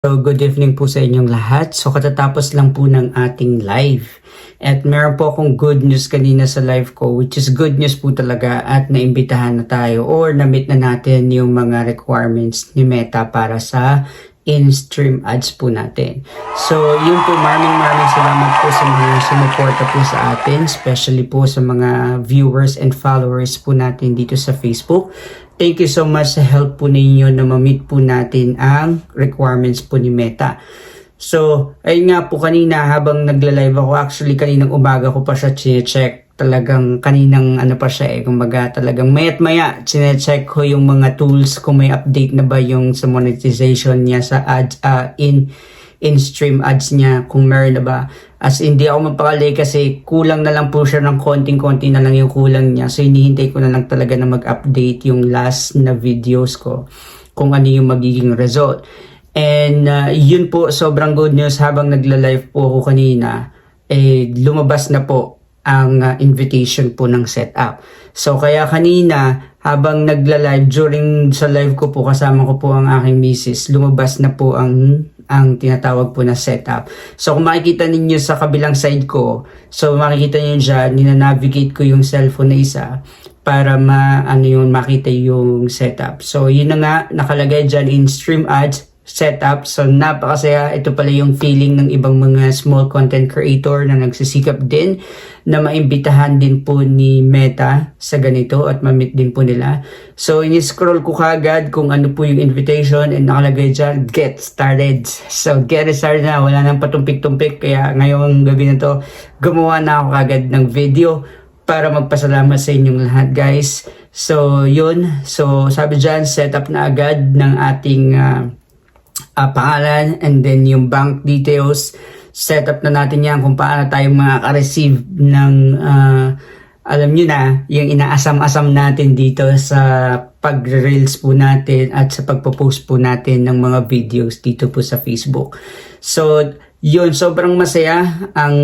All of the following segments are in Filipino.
So, good evening po sa inyong lahat. So, katatapos lang po ng ating live. At meron po akong good news kanina sa live ko, which is good news po talaga at naimbitahan na tayo or na-meet na natin yung mga requirements ni Meta para sa in-stream ads po natin. So, yun po, maraming maraming salamat po sa mga sumuporta po sa atin, especially po sa mga viewers and followers po natin dito sa Facebook. Thank you so much sa help po ninyo na ma-meet po natin ang requirements po ni Meta. So, ayun nga po kanina habang nagla-live ako, actually kaninang umaga ko pa siya check talagang kaninang ano pa siya eh, kumbaga talagang mayat maya, chinecheck ko yung mga tools kung may update na ba yung sa monetization niya sa ads, uh, in in stream ads niya kung meron na ba. As hindi ako mapakali kasi kulang na lang po siya ng konting-konti na lang yung kulang niya. So hinihintay ko na lang talaga na mag-update yung last na videos ko kung ano yung magiging result. And uh, yun po, sobrang good news habang nagla-live po ako kanina, eh, lumabas na po ang uh, invitation po ng setup. So kaya kanina habang nagla-live during sa live ko po kasama ko po ang aking misis, lumabas na po ang ang tinatawag po na setup. So kung makikita ninyo sa kabilang side ko, so makikita niyo dyan, nina-navigate ko yung cellphone na isa para ma ano yung makita yung setup. So yun na nga nakalagay dyan in stream ads setup. So napakasaya. Ito pala yung feeling ng ibang mga small content creator na nagsisikap din na maimbitahan din po ni Meta sa ganito at ma-meet din po nila. So in-scroll ko kagad kung ano po yung invitation and nakalagay dyan, get started. So get started na. Wala nang patumpik-tumpik. Kaya ngayong gabi na to, gumawa na ako kagad ng video para magpasalamat sa inyong lahat guys. So yun. So sabi dyan, set up na agad ng ating uh, uh, pangalan and then yung bank details setup na natin yan kung paano tayo makaka-receive ng uh, alam nyo na yung inaasam-asam natin dito sa pag-reels po natin at sa pagpo-post po natin ng mga videos dito po sa Facebook. So, yun, sobrang masaya ang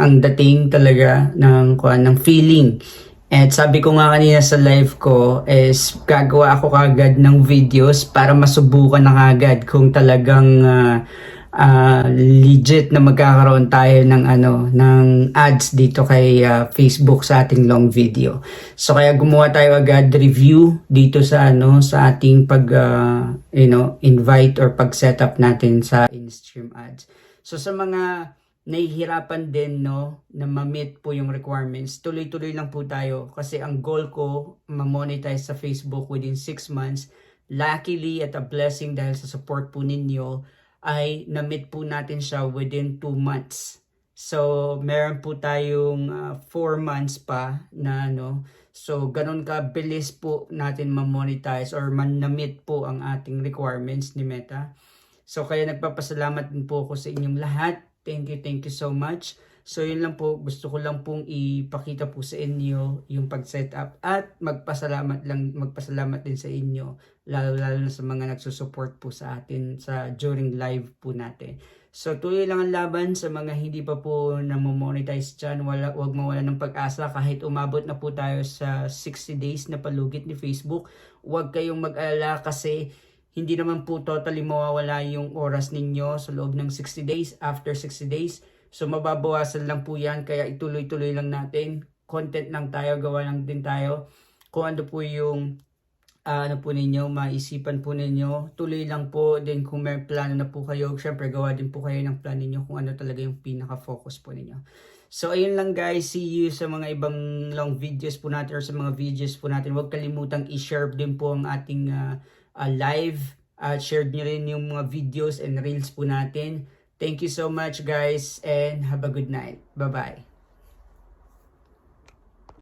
ang dating talaga ng ng feeling. At sabi ko nga kanina sa live ko is gagawa ako kagad ng videos para masubukan na kagad kung talagang uh, uh, legit na magkakaroon tayo ng ano ng ads dito kay uh, Facebook sa ating long video. So kaya gumawa tayo agad review dito sa ano sa ating pag uh, you know invite or pag setup natin sa in-stream ads. So sa mga nahihirapan din no na ma-meet po yung requirements. Tuloy-tuloy lang po tayo kasi ang goal ko ma-monetize sa Facebook within 6 months. Luckily at a blessing dahil sa support po ninyo ay na-meet po natin siya within 2 months. So meron po tayong 4 uh, months pa na no So, ganun ka bilis po natin ma-monetize or man na-meet po ang ating requirements ni Meta. So, kaya nagpapasalamat din po ako sa inyong lahat Thank you, thank you so much. So yun lang po, gusto ko lang pong ipakita po sa inyo yung pag-set up at magpasalamat lang, magpasalamat din sa inyo lalo lalo na sa mga nagsusupport po sa atin sa during live po natin. So tuloy lang ang laban sa mga hindi pa po na monetize dyan. Wala, wag mawala ng pag-asa kahit umabot na po tayo sa 60 days na palugit ni Facebook. Huwag kayong mag-alala kasi hindi naman po totally mawawala yung oras ninyo sa loob ng 60 days, after 60 days. So mababawasan lang po yan, kaya ituloy-tuloy lang natin. Content lang tayo, gawa lang din tayo. Kung ano po yung uh, ano po ninyo, maisipan po ninyo. Tuloy lang po din kung may plano na po kayo. Siyempre gawa din po kayo ng plan ninyo kung ano talaga yung pinaka-focus po ninyo. So ayun lang guys, see you sa mga ibang long videos po natin or sa mga videos po natin. Huwag kalimutang i-share din po ang ating uh, uh, live at uh, shared nyo rin yung mga videos and reels po natin. Thank you so much guys and have a good night. Bye-bye.